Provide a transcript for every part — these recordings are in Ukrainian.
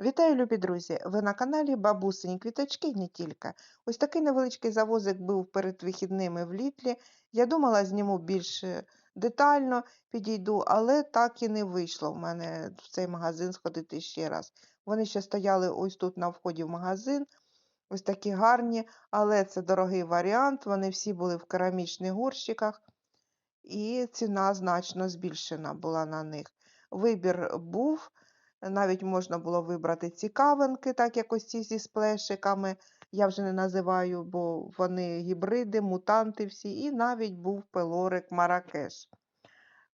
Вітаю, любі друзі! Ви на каналі Бабусині Квіточки не тільки. Ось такий невеличкий завозик був перед вихідними в Літлі. Я думала, зніму більш е, детально підійду, але так і не вийшло в мене в цей магазин сходити ще раз. Вони ще стояли ось тут на вході в магазин. Ось такі гарні, але це дорогий варіант. Вони всі були в керамічних горщиках, і ціна значно збільшена була на них. Вибір був. Навіть можна було вибрати цікавинки, так як ось ці зі сплешиками. Я вже не називаю, бо вони гібриди, мутанти всі, і навіть був пелорик Маракеш.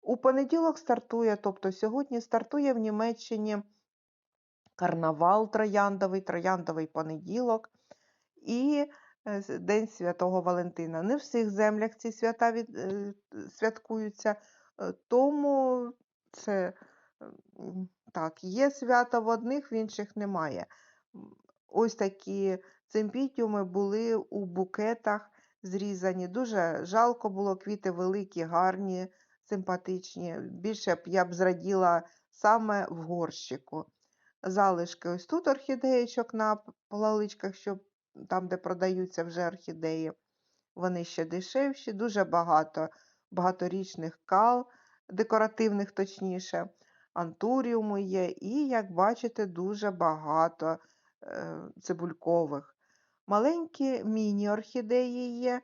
У понеділок стартує, тобто сьогодні стартує в Німеччині карнавал трояндовий, трояндовий понеділок і е, День Святого Валентина. Не в всіх землях ці свята від, е, святкуються, е, тому це так, є свята в одних, в інших немає. Ось такі цимпітіуми були у букетах зрізані. Дуже жалко було, квіти великі, гарні, симпатичні. Більше б я б зраділа саме в горщику. Залишки ось тут орхідеєчок на полаличках, щоб там, де продаються вже орхідеї. Вони ще дешевші, дуже багато багаторічних кал, декоративних точніше, антуріуму є, і, як бачите, дуже багато е, цибулькових. Маленькі міні-орхідеї є,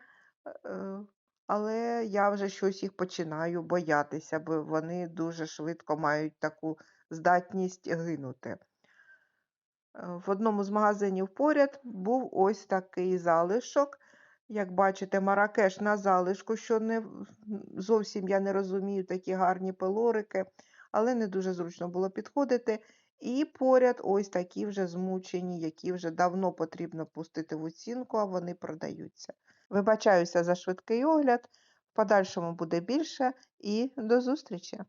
е, але я вже щось їх починаю боятися, бо вони дуже швидко мають таку здатність гинути. Е, В одному з магазинів поряд був ось такий залишок. Як бачите, Маракеш на залишку, що не зовсім я не розумію такі гарні пелорики, але не дуже зручно було підходити. І поряд ось такі вже змучені, які вже давно потрібно пустити в оцінку, а вони продаються. Вибачаюся за швидкий огляд. В подальшому буде більше і до зустрічі!